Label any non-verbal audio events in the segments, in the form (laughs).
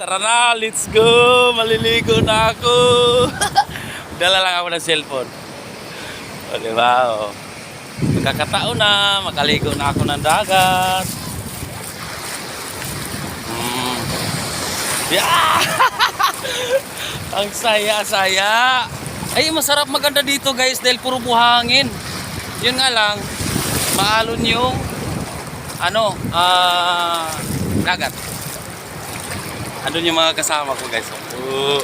Tara na, let's go! Maliligo na ako! (laughs) Dala lang ako ng cellphone. O, di ba? O. Magkakataon na, makaligo na ako ng dagat. Mm. Yeah! (laughs) Ang saya-saya! Ay, masarap maganda dito guys dahil puro buhangin. Yun nga lang, maalon yung ano, ah, dagat. Andun yung mga kasama ko guys. Oh.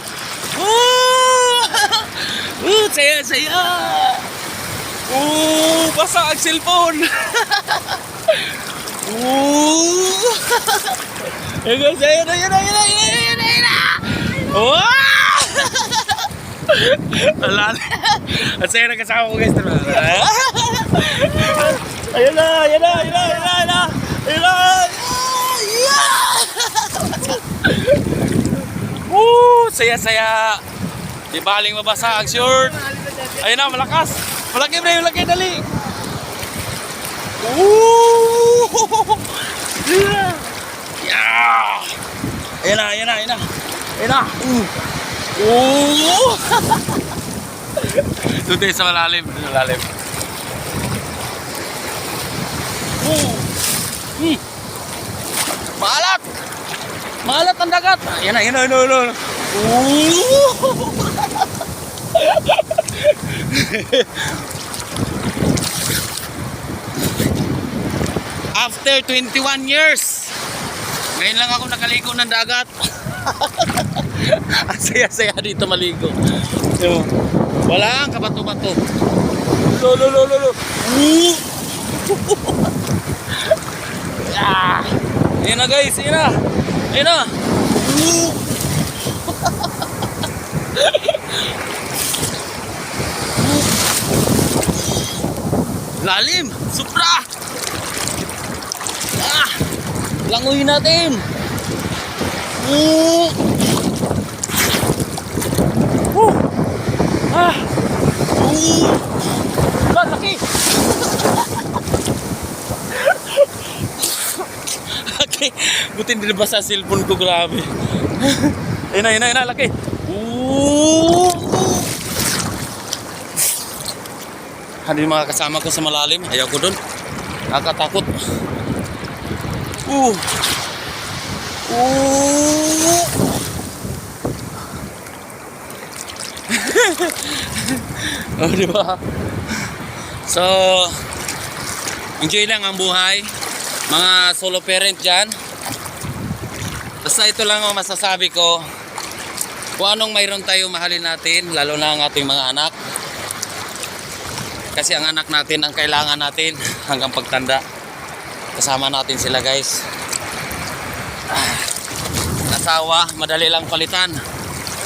Oh! oh, saya, saya. Oh, basa ang cellphone. (laughs) oh. Ayun (laughs) guys, ayun, ayun, ayun, ayun, ayun, ayun. Oh! (laughs) Wala na. Ang saya na kasama ko guys. Ayun na, ayun na, ayun na, ayun na, ayun na. Ayun na. Yeah! Woo! Saya-saya. Di baling mabasa ang short. Ayun na, malakas. Malaki bre, malaki, dali. Woo! Yeah! Yeah! Ayun na, ayun na, ayun na. Ayun na. Ooh! (laughs) Doon tayo sa malalim. Sa malalim. Ooh! Hmm. Maalat! Maalat ang dagat! Yan na, yan na, yan na, yan na. After 21 years, ngayon lang ako nakaligo ng dagat. Ang saya-saya dito maligo. So, wala ang kabato-bato. Lo, lo, lo, lo, lo. (laughs) Ah! Ayan na guys, ayan na. Ayan na. Lalim! Supra! Ah! Languyin natin! Woo! Ah! Ah, laki! laki! Buti hindi nabasa sa cellphone ko, grabe. ayun na, ayun na, ayun na, laki! Ooh! Ano yung mga kasama ko sa malalim? Ayaw ko dun. Nakakatakot. Uh! Uh! (laughs) oh, di? So, enjoy lang ang buhay. Mga solo parent dyan. Basta ito lang ang masasabi ko. Kung anong mayroon tayo mahalin natin, lalo na ang ating mga anak. Kasi ang anak natin ang kailangan natin hanggang pagtanda. Kasama natin sila guys. Ah, Asawa, madali lang palitan.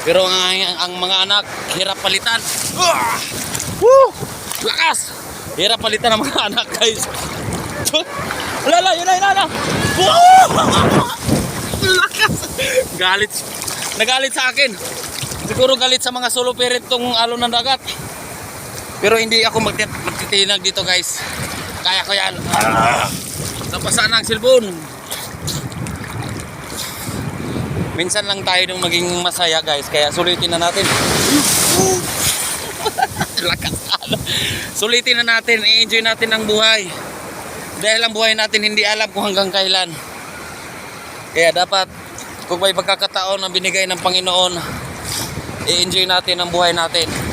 Pero ang, ang, ang mga anak, hirap palitan. Ah! Woo! Lakas! Hirap palitan ang mga (laughs) anak guys. Wala la, yun na, yun na! (laughs) Lakas! Galit. Nagalit sa akin. Siguro galit sa mga solo parent tong alon ng dagat. Pero hindi ako magtit magtitinag dito guys. Kaya ko yan. Ah! Napasa na ang cellphone. Minsan lang tayo nung maging masaya guys. Kaya sulitin na natin. (laughs) Sulitin na natin. I-enjoy natin ang buhay. Dahil ang buhay natin hindi alam kung hanggang kailan. Kaya dapat kung may pagkakataon na binigay ng Panginoon, i-enjoy natin ang buhay natin.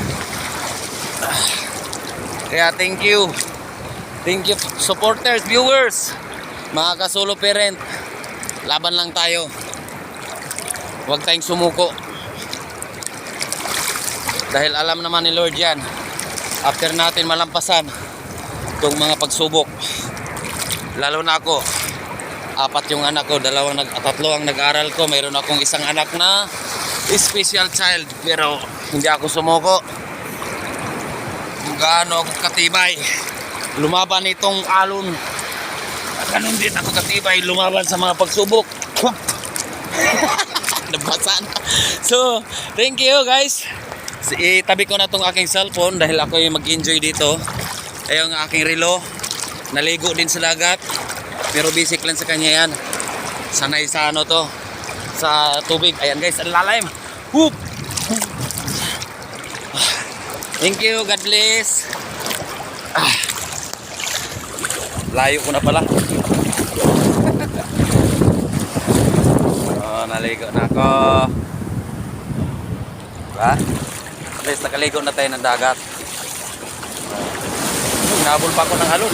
Kaya thank you. Thank you supporters, viewers, mga kasolo parent. Laban lang tayo. Huwag tayong sumuko. Dahil alam naman ni Lord yan. After natin malampasan itong mga pagsubok. Lalo na ako. Apat yung anak ko, dalawang nag tatlo ang nag-aral ko. Mayroon akong isang anak na special child pero hindi ako sumuko kung gaano ako katibay. Lumaban itong alon. At ganun din ako katibay lumaban sa mga pagsubok. (laughs) Nabasa na. So thank you guys. Itabi ko na tong aking cellphone dahil ako yung mag-enjoy dito. Ayun ang aking relo. Naligo din sa dagat pero basic lang sa kanya yan. Sanay sa ano to? Sa tubig. Ayan guys, ang lalim. Whoop! Thank you, God bless. Ah. Layo ko na pala. (laughs) oh, naligo na ako. Diba? At least nakaligo na tayo ng dagat. Nabol pa ako ng alon.